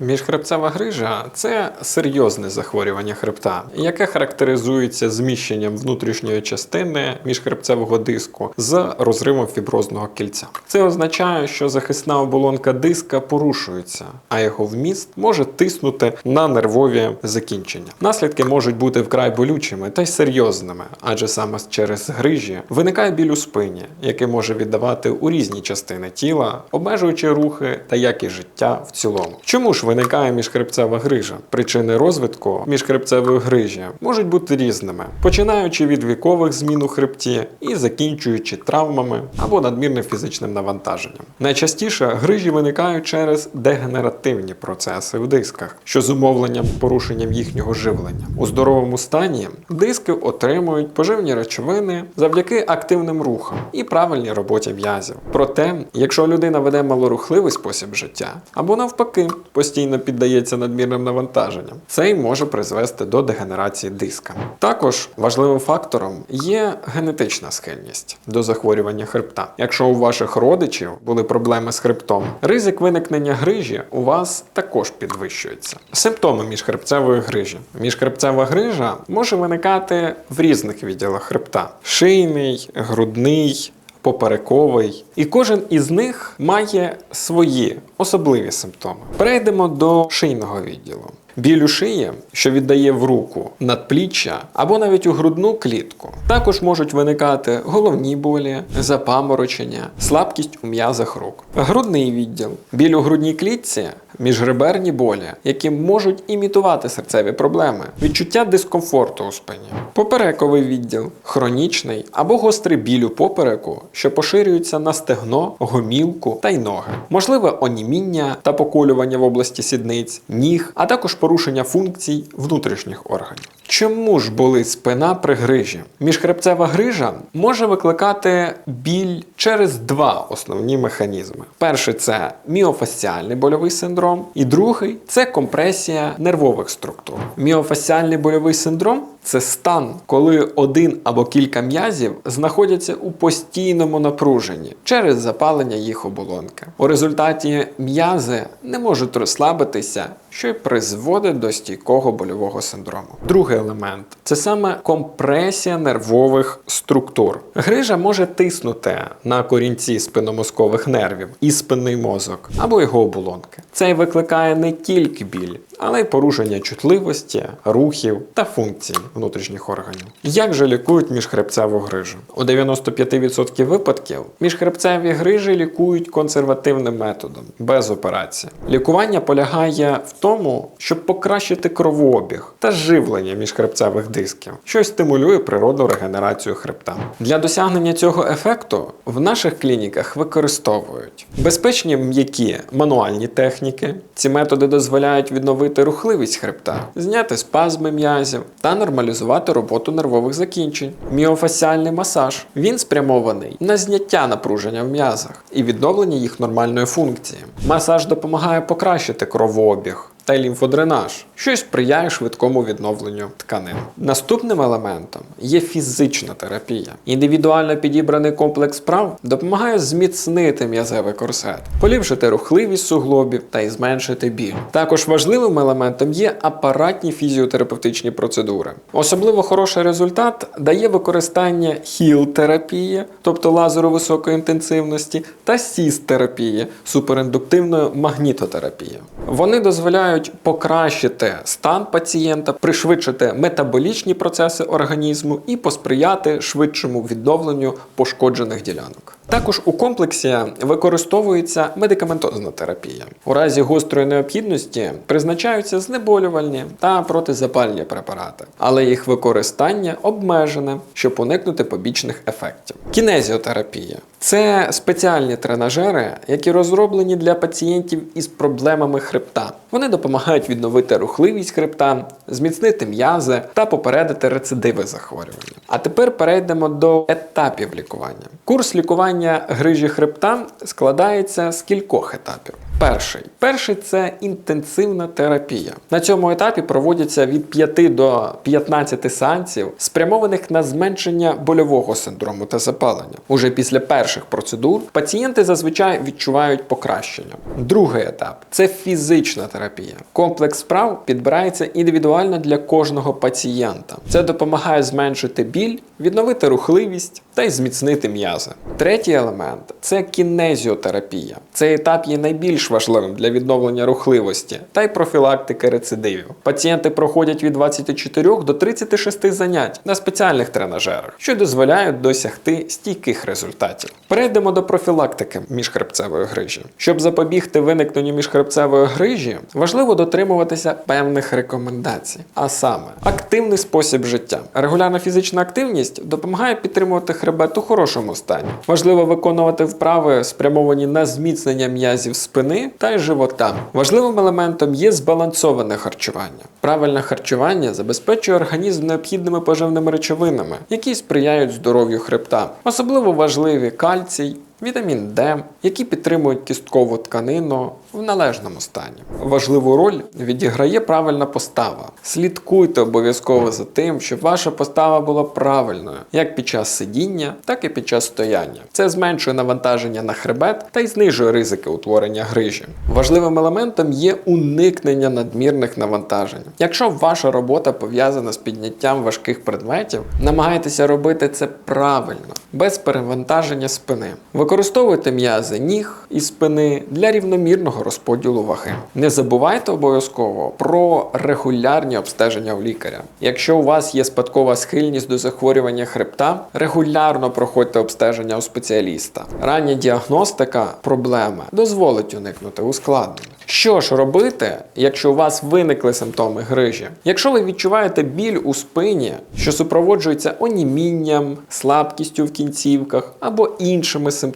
Міжхребцева грижа це серйозне захворювання хребта, яке характеризується зміщенням внутрішньої частини міжхребцевого диску з розривом фіброзного кільця. Це означає, що захисна оболонка диска порушується, а його вміст може тиснути на нервові закінчення. Наслідки можуть бути вкрай болючими та й серйозними, адже саме через грижі виникає біль у спині, який може віддавати у різні частини тіла, обмежуючи рухи та якість життя в цілому. Чому ж виникає міжхребцева грижа? Причини розвитку міжхребцевої грижі можуть бути різними, починаючи від вікових змін у хребті і закінчуючи травмами або надмірним фізичним навантаженням. Найчастіше грижі виникають через дегенеративні процеси у дисках, що зумовленням порушенням їхнього живлення. У здоровому стані диски отримують поживні речовини завдяки активним рухам і правильній роботі м'язів. Проте, якщо людина веде малорухливий спосіб життя або навпаки постійно піддається надмірним навантаженням, це й може призвести до дегенерації диска. Також важливим фактором є генетична схильність до захворювання хребта. Якщо у ваших родичів були проблеми з хребтом, ризик виникнення грижі у вас також підвищується. Симптоми міжхребцевої грижі. Міжхребцева грижа може виникати в різних відділах хребта: шийний, грудний. Поперековий, і кожен із них має свої особливі симптоми. Перейдемо до шийного відділу. Біль у шиї, що віддає в руку, надпліччя або навіть у грудну клітку. Також можуть виникати головні болі, запаморочення, слабкість у м'язах рук. Грудний відділ, біль у грудній клітці, міжреберні болі, які можуть імітувати серцеві проблеми, відчуття дискомфорту у спині. Поперековий відділ, хронічний або гострий біль у попереку, що поширюється на стегно, гомілку та й ноги. Можливе оніміння та поколювання в області сідниць, ніг, а також порушення функцій внутрішніх органів. Чому ж болить спина при грижі? Міжхребцева грижа може викликати біль через два основні механізми. Перший це міофасціальний больовий синдром, і другий це компресія нервових структур. Міофасіальний больовий синдром це стан, коли один або кілька м'язів знаходяться у постійному напруженні через запалення їх оболонки. У результаті м'язи не можуть розслабитися, що й призводить до стійкого больового синдрому. Другий елемент це саме компресія нервових структур. Грижа може тиснути на корінці спинномозкових нервів і спинний мозок або його оболонки. Це викликає не тільки біль, але й порушення чутливості, рухів та функцій внутрішніх органів. Як же лікують міжхребцеву грижу? У 95% випадків міжхребцеві грижі лікують консервативним методом без операції. Лікування полягає в тому, щоб покращити кровообіг та живлення міжхребцевих дисків, що стимулює природну регенерацію хребта. Для досягнення цього ефекту в наших клініках використовують безпечні м'які мануальні техніки. Ці методи дозволяють відновити рухливість хребта, зняти спазми м'язів та нормалізувати роботу нервових закінчень. Міофасіальний масаж він спрямований на зняття напруження в м'язах і відновлення їх нормальної функції. Масаж допомагає покращити кровообіг. Та лімфодренаж, що й сприяє швидкому відновленню тканин. Наступним елементом є фізична терапія. Індивідуально підібраний комплекс прав допомагає зміцнити м'язевий корсет, поліпшити рухливість суглобів та й зменшити біль. Також важливим елементом є апаратні фізіотерапевтичні процедури. Особливо хороший результат дає використання хіл-терапії, тобто лазеру високої інтенсивності, та сіс-терапії, суперіндуктивної магнітотерапії. Вони дозволяють покращити стан пацієнта, пришвидшити метаболічні процеси організму і посприяти швидшому відновленню пошкоджених ділянок. Також у комплексі використовується медикаментозна терапія. У разі гострої необхідності призначаються знеболювальні та протизапальні препарати, але їх використання обмежене, щоб уникнути побічних ефектів. Кінезіотерапія це спеціальні тренажери, які розроблені для пацієнтів із проблемами хребта. Вони допомагають відновити рухливість хребта, зміцнити м'язи та попередити рецидиви захворювання. А тепер перейдемо до етапів лікування. Курс лікування грижі хребта складається з кількох етапів. Перший перший це інтенсивна терапія. На цьому етапі проводяться від 5 до 15 сеансів, спрямованих на зменшення больового синдрому та запалення. Уже після перших процедур пацієнти зазвичай відчувають покращення. Другий етап це фізична терапія. Комплекс справ підбирається індивідуально для кожного пацієнта. Це допомагає зменшити біль, відновити рухливість та й зміцнити м'язи. Третій елемент це кінезіотерапія. Цей етап є найбільш важливим для відновлення рухливості та й профілактики рецидивів. Пацієнти проходять від 24 до 36 занять на спеціальних тренажерах, що дозволяють досягти стійких результатів. Перейдемо до профілактики міжхребцевої грижі. Щоб запобігти виникненню міжхребцевої грижі, важливо дотримуватися певних рекомендацій, а саме активний спосіб життя. Регулярна фізична активність допомагає підтримувати хребет у хорошому стані. Важливо виконувати вправи, спрямовані на зміцнення м'язів спини та й живота. Важливим елементом є збалансоване харчування. Правильне харчування забезпечує організм необхідними поживними речовинами, які сприяють здоров'ю хребта. Особливо важливі кальцій, вітамін Д, які підтримують кісткову тканину в належному стані. Важливу роль відіграє правильна постава. Слідкуйте обов'язково за тим, щоб ваша постава була правильною, як під час сидіння, так і під час стояння. Це зменшує навантаження на хребет та й знижує ризики утворення грижі. Важливим елементом є уникнення надмірних навантажень. Якщо ваша робота пов'язана з підняттям важких предметів, намагайтеся робити це правильно, без перевантаження спини. Використовуйте м'язи ніг і спини для рівномірного розподілу ваги. Не забувайте обов'язково про регулярні обстеження у лікаря. Якщо у вас є спадкова схильність до захворювання хребта, регулярно проходьте обстеження у спеціаліста. Рання діагностика проблеми дозволить уникнути ускладнень. Що ж робити, якщо у вас виникли симптоми грижі? Якщо ви відчуваєте біль у спині, що супроводжується онімінням, слабкістю в кінцівках або іншими симптомами,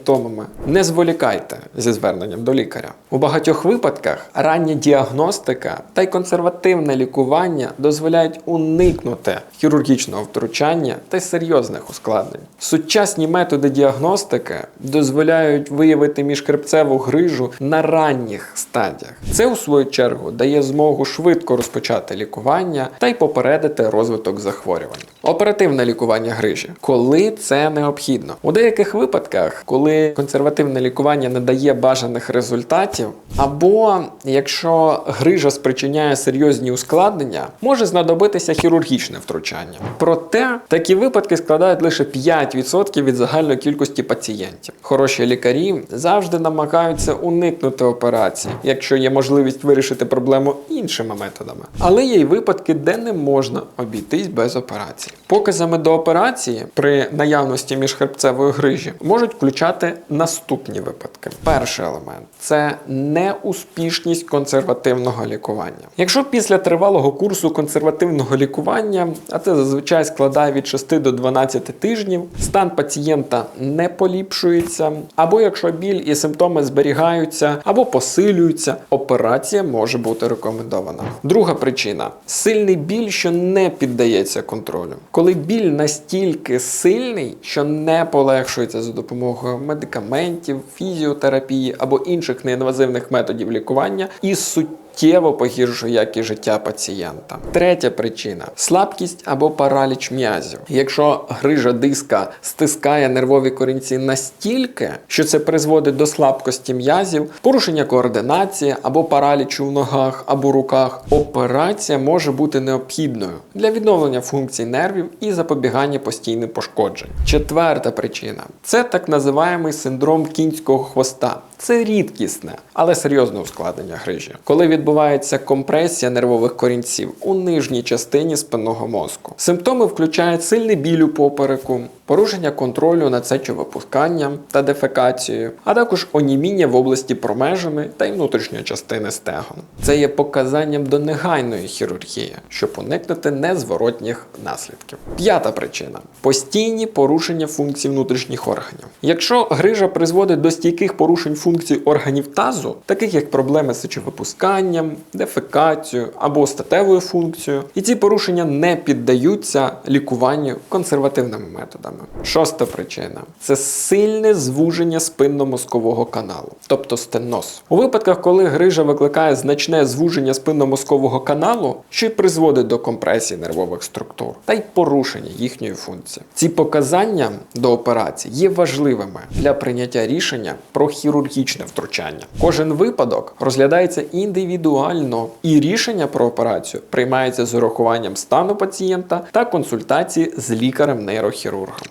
не зволікайте зі зверненням до лікаря. У багатьох випадках рання діагностика та й консервативне лікування дозволяють уникнути хірургічного втручання та серйозних ускладнень. Сучасні методи діагностики дозволяють виявити міжхребцеву грижу на ранніх стадіях. Це, у свою чергу, дає змогу швидко розпочати лікування та й попередити розвиток захворювань. Оперативне лікування грижі, коли це необхідно. У деяких випадках, коли консервативне лікування не дає бажаних результатів, або якщо грижа спричиняє серйозні ускладнення, може знадобитися хірургічне втручання. Проте такі випадки складають лише 5% від загальної кількості пацієнтів. Хороші лікарі завжди намагаються уникнути операції, якщо є можливість вирішити проблему іншими методами. Але є й випадки, де не можна обійтись без операції. Показами до операції при наявності міжхребцевої грижі можуть включати наступні випадки. Перший елемент це неуспішність консервативного лікування. Якщо після тривалого курсу консервативного лікування, а це зазвичай складає від 6 до 12 тижнів, стан пацієнта не поліпшується, або якщо біль і симптоми зберігаються або посилюються, операція може бути рекомендована. Друга причина сильний біль, що не піддається контролю. Коли біль настільки сильний, що не полегшується за допомогою медикаментів, фізіотерапії або інших неінвазивних методів лікування із і суттєво погіршує якість життя пацієнта. Третя причина слабкість або параліч м'язів. Якщо грижа диска стискає нервові корінці настільки, що це призводить до слабкості м'язів, порушення координації або паралічу в ногах або руках, операція може бути необхідною для відновлення функцій нервів і запобігання постійним пошкоджень. Четверта причина це так називаємий синдром кінського хвоста. Це рідкісне, але серйозне ускладнення грижі, коли відбувається компресія нервових корінців у нижній частині спинного мозку. Симптоми включають сильний біль у попереку, порушення контролю над сечовипусканням та дефекацією, а також оніміння в області промежини та й внутрішньої частини стегон. Це є показанням до негайної хірургії, щоб уникнути незворотніх наслідків. П'ята причина постійні порушення функцій внутрішніх органів. Якщо грижа призводить до стійких порушень функцій органів тазу, таких як проблеми з сечовипусканням, дефекацією або статевою функцією, і ці порушення не піддаються лікуванню консервативними методами. Шоста причина це сильне звуження спинномозкового каналу, тобто стеноз. У випадках, коли грижа викликає значне звуження спинномозкового каналу, й призводить до компресії нервових структур та й порушення їхньої функції. Ці показання до операції є важливими для прийняття рішення про хірургічне втручання. Кожен випадок розглядається індивідуально, і рішення про операцію приймається з урахуванням стану пацієнта та консультації з лікарем-нейрохірургом.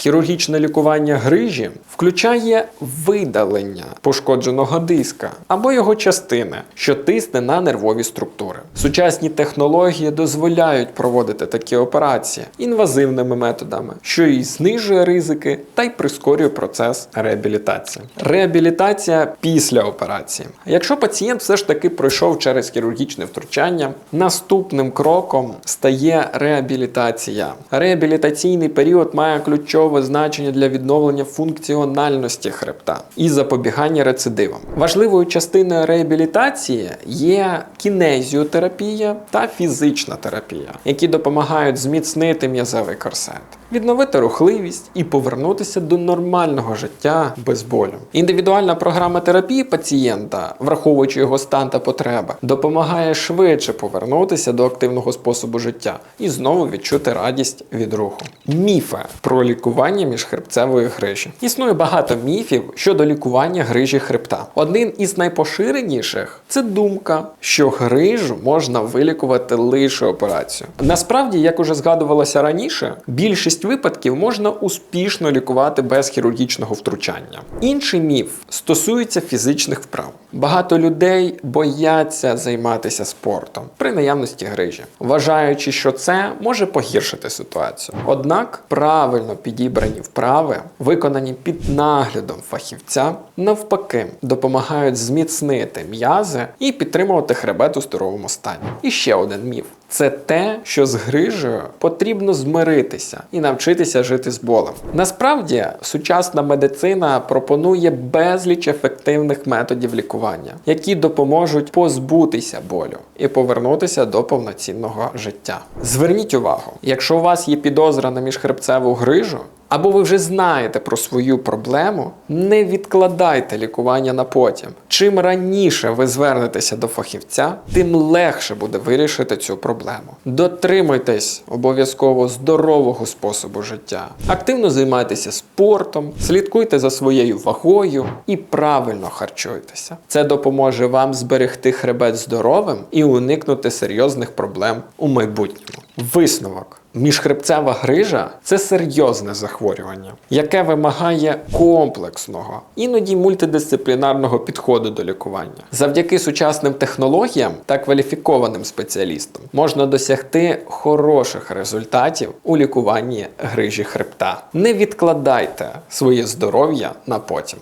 Хірургічне лікування грижі включає видалення пошкодженого диска або його частини, що тисне на нервові структури. Сучасні технології дозволяють проводити такі операції інвазивними методами, що і знижує ризики та й прискорює процес реабілітації. Реабілітація після операції. Якщо пацієнт все ж таки пройшов через хірургічне втручання, наступним кроком стає реабілітація. Реабілітаційний період має ключове значення для відновлення функціональності хребта і запобігання рецидивам. Важливою частиною реабілітації є кінезіотерапія та фізична терапія, які допомагають зміцнити м'язевий корсет, відновити рухливість і повернутися до нормального життя без болю. Індивідуальна програма терапії пацієнта, враховуючи його стан та потреби, допомагає швидше повернутися до активного способу життя і знову відчути радість від руху. Міфи про лікування міжхребцевої грижі. Існує багато міфів щодо лікування грижі хребта. Один із найпоширеніших це думка, що грижу можна вилікувати лише операцією. Насправді, як уже згадувалося раніше, більшість випадків можна успішно лікувати без хірургічного втручання. Інший міф стосується фізичних вправ. Багато людей бояться займатися спортом при наявності грижі, вважаючи, що це може погіршити ситуацію. Однак правильно підібрані вправи, виконані під наглядом фахівця, навпаки, допомагають зміцнити м'язи і підтримувати хребет у здоровому стані. І ще один міф. Це те, що з грижею потрібно змиритися і навчитися жити з болем. Насправді, сучасна медицина пропонує безліч ефективних методів лікування, які допоможуть позбутися болю і повернутися до повноцінного життя. Зверніть увагу, якщо у вас є підозра на міжхребцеву грижу, або ви вже знаєте про свою проблему, не відкладайте лікування на потім. Чим раніше ви звернетеся до фахівця, тим легше буде вирішити цю проблему. Дотримуйтесь обов'язково здорового способу життя. Активно займайтеся спортом, слідкуйте за своєю вагою і правильно харчуйтеся. Це допоможе вам зберегти хребет здоровим і уникнути серйозних проблем у майбутньому. Висновок. Міжхребцева грижа це серйозне захворювання, яке вимагає комплексного, іноді мультидисциплінарного підходу до лікування. Завдяки сучасним технологіям та кваліфікованим спеціалістам можна досягти хороших результатів у лікуванні грижі хребта. Не відкладайте своє здоров'я на потім.